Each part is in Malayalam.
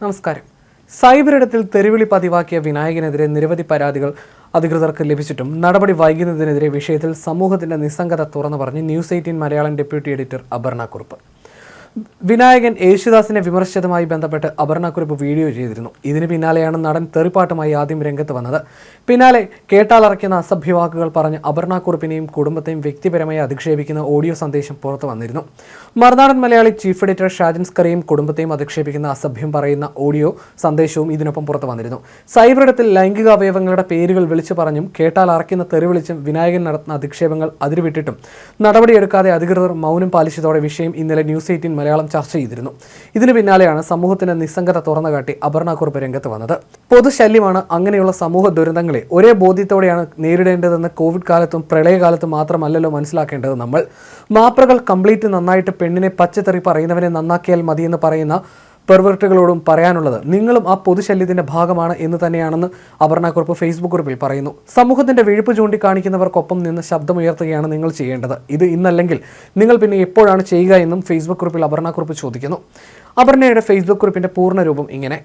നമസ്കാരം. സൈബർ ഇടത്തിൽ തെരുവിളി പതിവാക്കിയ വിനായകനെതിരെ നിരവധി പരാതികൾ അധികൃതർക്ക് ലഭിച്ചിട്ടും നടപടി വൈകുന്നതിനെതിരെ വിഷയത്തിൽ സമൂഹത്തിന്റെ നിസ്സംഗത തുറന്നു പറഞ്ഞ് news eighteen Malayalam deputy editor Aparna Kurup. Vinayakan യേശുദാസിനെ വിമർശിച്ചതുമായി ബന്ധപ്പെട്ട് അപർണക്കുറിപ്പ് വീഡിയോ ചെയ്തിരുന്നു. ഇതിന് പിന്നാലെയാണ് നടൻ തെറിപ്പാട്ടുമായി ആദ്യം രംഗത്ത് വന്നത്. പിന്നാലെ കേട്ടാലറയ്ക്കുന്ന അസഭ്യവാക്കുകൾ പറഞ്ഞ് അപർണക്കുറിപ്പിനെയും കുടുംബത്തെയും വ്യക്തിപരമായി അധിക്ഷേപിക്കുന്ന ഓഡിയോ സന്ദേശം പുറത്തു വന്നിരുന്നു. മറുനാടൻ മലയാളി ചീഫ് എഡിറ്റർ ഷാജൻ സ്കറിയും കുടുംബത്തെയും അധിക്ഷേപിക്കുന്ന അസഭ്യം പറയുന്ന ഓഡിയോ സന്ദേശവും ഇതിനൊപ്പം പുറത്തു വന്നിരുന്നു. സൈബർ ഇടത്തിൽ ലൈംഗിക അവയവങ്ങളുടെ പേരുകൾ വിളിച്ചു പറഞ്ഞും കേട്ടാൽ അറയ്ക്കുന്ന തെറി വിളിച്ചും വിനായകൻ നടത്തുന്ന അധിക്ഷേപങ്ങൾ അതിരുവിട്ടിട്ടും നടപടിയെടുക്കാതെ അധികൃതർ മൗനം പാലിച്ചതോടെ വിഷയം ഇന്നലെ ന്യൂസ് എയ്റ്റീൻ മലയാളം ചർച്ച ചെയ്തിരുന്നു. ഇതിനു പിന്നാലെയാണ് സമൂഹത്തിന്റെ നിസ്സംഗത തുറന്നു കാട്ടി അപർണ കുറുപ്പ് രംഗത്ത് വന്നത്. പൊതുശല്യമാണ് അങ്ങനെയുള്ള സമൂഹ ദുരന്തങ്ങളെ ഒരേ ബോധ്യത്തോടെയാണ് നേരിടേണ്ടതെന്ന് കോവിഡ് കാലത്തും പ്രളയകാലത്തും മാത്രമല്ലല്ലോ മനസ്സിലാക്കേണ്ടത് നമ്മൾ. മാപ്രകൾ കംപ്ലീറ്റ് നന്നായിട്ട് പെണ്ണിനെ പച്ചത്തെറി പറയുന്നവനെ നന്നാക്കിയാൽ മതിയെന്ന് പറയുന്ന പെർവെർട്ടുകളോടും പറയാനുള്ളത് നിങ്ങളും ആ പൊതുശല്യത്തിന്റെ ഭാഗമാണ് എന്ന് തന്നെയാണെന്ന് അപർണാക്കുറിപ്പ് ഫേസ്ബുക്ക് കുറിപ്പിൽ പറയുന്നു. സമൂഹത്തിന്റെ വിഴുപ്പ് ചൂണ്ടിക്കാണിക്കുന്നവർക്കൊപ്പം നിന്ന് ശബ്ദമുയർത്തുകയാണ് നിങ്ങൾ ചെയ്യേണ്ടത്. ഇത് ഇന്നല്ലെങ്കിൽ നിങ്ങൾ പിന്നെ എപ്പോഴാണ് ചെയ്യുക എന്നും ഫേസ്ബുക്ക് കുറിപ്പിൽ അപർണാക്കുറിപ്പ് ചോദിക്കുന്നു. അപർണയുടെ ഫേസ്ബുക്ക് കുറിപ്പിന്റെ പൂർണരൂപം ഇങ്ങനെ.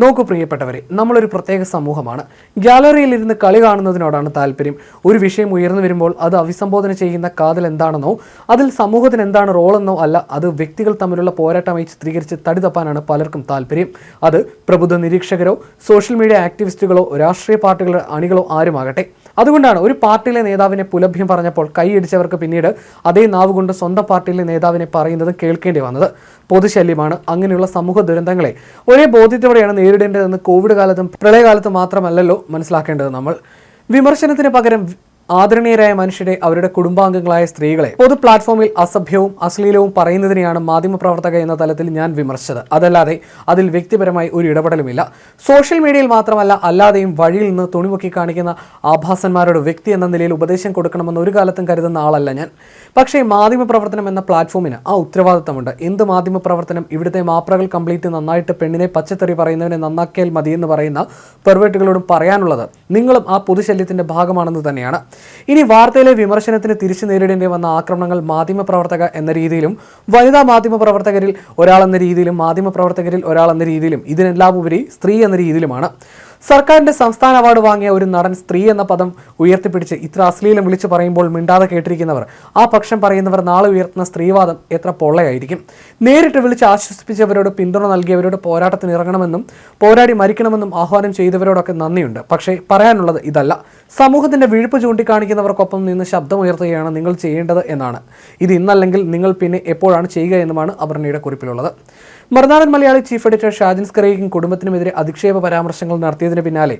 നോക്കൂ പ്രിയപ്പെട്ടവരെ നമ്മളൊരു പ്രത്യേക സമൂഹമാണ്. ഗ്യാലറിയിൽ ഇരുന്ന് കളി കാണുന്നതിനോടാണ് താല്പര്യം. ഒരു വിഷയം ഉയർന്നു വരുമ്പോൾ അത് അഭിസംബോധന ചെയ്യുന്ന കാതൽ എന്താണെന്നോ അതിൽ സമൂഹത്തിന് എന്താണ് റോളെന്നോ അല്ല അത് വ്യക്തികൾ തമ്മിലുള്ള പോരാട്ടമായി ചിത്രീകരിച്ച് തടിതപ്പാനാണ് പലർക്കും താല്പര്യം. അത് പ്രബുദ്ധ നിരീക്ഷകരോ സോഷ്യൽ മീഡിയ ആക്ടിവിസ്റ്റുകളോ രാഷ്ട്രീയ പാർട്ടികളുടെ അണികളോ ആരുമാകട്ടെ. അതുകൊണ്ടാണ് ഒരു പാർട്ടിയിലെ നേതാവിനെ പുലഭ്യം പറഞ്ഞപ്പോൾ കൈയടിച്ചവർക്ക് പിന്നീട് അതേ നാവ് കൊണ്ട് സ്വന്തം പാർട്ടിയിലെ നേതാവിനെ പറയുന്നത് കേൾക്കേണ്ടി വന്നത്. പൊതുശല്യമാണ്. അങ്ങനെയുള്ള സമൂഹ ദുരന്തങ്ങളെ ഒരേ ബോധ്യത്തോടെയാണ് നേരിടേണ്ടതെന്ന് കോവിഡ് കാലത്തും പ്രളയകാലത്തും മാത്രമല്ലല്ലോ മനസ്സിലാക്കേണ്ടത് നമ്മൾ. വിമർശനത്തിന് പകരം ആദരണീയരായ മനുഷ്യരെ അവരുടെ കുടുംബാംഗങ്ങളായ സ്ത്രീകളെ പൊതു പ്ലാറ്റ്ഫോമിൽ അസഭ്യവും അശ്ലീലവും പറയുന്നതിനെയാണ് മാധ്യമപ്രവർത്തക എന്ന തലത്തിൽ ഞാൻ വിമർശിച്ചത്. അതല്ലാതെ അതിൽ വ്യക്തിപരമായി ഒരു ഇടപെടലുമില്ല. സോഷ്യൽ മീഡിയയിൽ മാത്രമല്ല അല്ലാതെയും വഴിയിൽ നിന്ന് തുണിമുക്കി കാണിക്കുന്ന ആഭാസന്മാരോട് വ്യക്തി എന്ന നിലയിൽ ഉപദേശം കൊടുക്കണമെന്ന് ഒരു കാലത്തും കരുതുന്ന ആളല്ല ഞാൻ. പക്ഷേ മാധ്യമപ്രവർത്തനം എന്ന പ്ലാറ്റ്ഫോമിന് ആ ഉത്തരവാദിത്തമുണ്ട്. എന്ത് മാധ്യമപ്രവർത്തനം ഇവിടുത്തെ മാപ്രകൾ കംപ്ലീറ്റ് നന്നായിട്ട് പെണ്ണിനെ പച്ചത്തെറി പറയുന്നവനെ നന്നാക്കിയാൽ മതിയെന്ന് പറയുന്ന പെർവേട്ടുകളോടും പറയാനുള്ളത് നിങ്ങളും ആ പൊതുശല്യത്തിന്റെ ഭാഗമാണെന്ന് തന്നെയാണ്. ഇനി വാർത്തയിലെ വിമർശനത്തിന് തിരിച്ചു നേരിടേണ്ടി വന്ന ആക്രമണങ്ങൾ മാധ്യമപ്രവർത്തക എന്ന രീതിയിലും വനിതാ മാധ്യമപ്രവർത്തകരിൽ ഒരാളെന്ന രീതിയിലും മാധ്യമപ്രവർത്തകരിൽ ഒരാളെന്ന രീതിയിലും ഇതിനെല്ലാം ഉപരി സ്ത്രീ എന്ന രീതിയിലുമാണ്. സർക്കാരിന്റെ സംസ്ഥാന അവാർഡ് വാങ്ങിയ ഒരു നടൻ സ്ത്രീ എന്ന പദം ഉയർത്തിപ്പിടിച്ച് ഇത്ര അശ്ലീലം വിളിച്ചു പറയുമ്പോൾ മിണ്ടാതെ കേട്ടിരിക്കുന്നവർ. ആ പക്ഷം പറയുന്നവർ നാളെ ഉയർത്തുന്ന സ്ത്രീവാദം എത്ര പൊള്ളയായിരിക്കും. നേരിട്ട് വിളിച്ച് ആശ്വസിപ്പിച്ചവരോട് പിന്തുണ നൽകിയവരോട് പോരാട്ടത്തിന് ഇറങ്ങണമെന്നും പോരാടി മരിക്കണമെന്നും ആഹ്വാനം ചെയ്തവരോടൊക്കെ നന്ദിയുണ്ട്. പക്ഷേ പറയാനുള്ളത് ഇതല്ല. സമൂഹത്തിന്റെ വിഴുപ്പ് ചൂണ്ടിക്കാണിക്കുന്നവർക്കൊപ്പം നിന്ന് ശബ്ദമുയർത്തുകയാണ് നിങ്ങൾ ചെയ്യേണ്ടത് എന്നാണ്. ഇത് ഇന്നല്ലെങ്കിൽ നിങ്ങൾ പിന്നെ എപ്പോഴാണ് ചെയ്യുക എന്നുമാണ് അപർണയുടെ കുറിപ്പിലുള്ളത്. മറുനാടൻ മലയാളി ചീഫ് എഡിറ്റർ ഷാജിൻ സ്കറിയും കുടുംബത്തിനുമെതിരെ അധിക്ഷേപ പരാമർശങ്ങൾ നടത്തിയതിന് പിന്നാലെ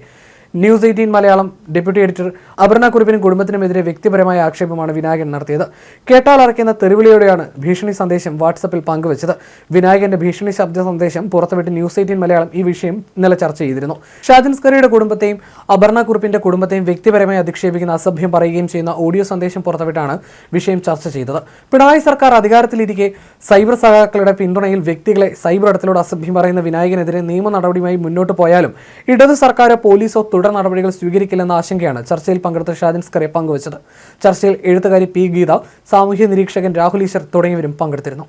news eighteen Malayalam deputy editor Aparna കുറിപ്പിനും കുടുംബത്തിനുമെതിരെ വ്യക്തിപരമായ ആക്ഷേപമാണ് വിനായകൻ നടത്തിയത്. കേട്ടാൽ അറയ്ക്കുന്ന തെരുവിളിയോടെയാണ് ഭീഷണി സന്ദേശം വാട്സപ്പിൽ പങ്കുവച്ചത്. വിനായകന്റെ ഭീഷണി ശബ്ദ സന്ദേശം പുറത്തുവിട്ട് ന്യൂസ് എയ്റ്റീൻ മലയാളം ഈ വിഷയം ഇന്നലെ ചർച്ച ചെയ്തിരുന്നു. ഷാജിൻസ്കറിയുടെ കുടുംബത്തെയും അപർണ കുറിപ്പിന്റെ കുടുംബത്തെയും വ്യക്തിപരമായി അധിക്ഷേപിക്കുന്ന അസഭ്യം പറയുകയും ചെയ്യുന്ന ഓഡിയോ സന്ദേശം പുറത്തുവിട്ടാണ് വിഷയം ചർച്ച ചെയ്തത്. പിണറായി സർക്കാർ അധികാരത്തിലിരിക്കെ സൈബർ സഹാക്കളുടെ പിന്തുണയിൽ വ്യക്തികളെ സൈബർ ഇടത്തിലൂടെ അസഭ്യം പറയുന്ന വിനായകനെതിരെ നിയമ നടപടിയുമായി മുന്നോട്ട് പോയാലും ഇടതു സർക്കാരോ പോലീസോ തുടർ നടപടികൾ സ്വീകരിക്കില്ലെന്ന ആശങ്കയാണ് ചർച്ചയിൽ പങ്കെടുത്ത ഷാദിൻ സ്കറെ പങ്കുവച്ചത്. ചർച്ചയിൽ എഴുത്തുകാരി പി ഗീത സാമൂഹ്യ നിരീക്ഷകൻ രാഹുൽ ഈശ്വർ തുടങ്ങിയവരും പങ്കെടുത്തിരുന്നു.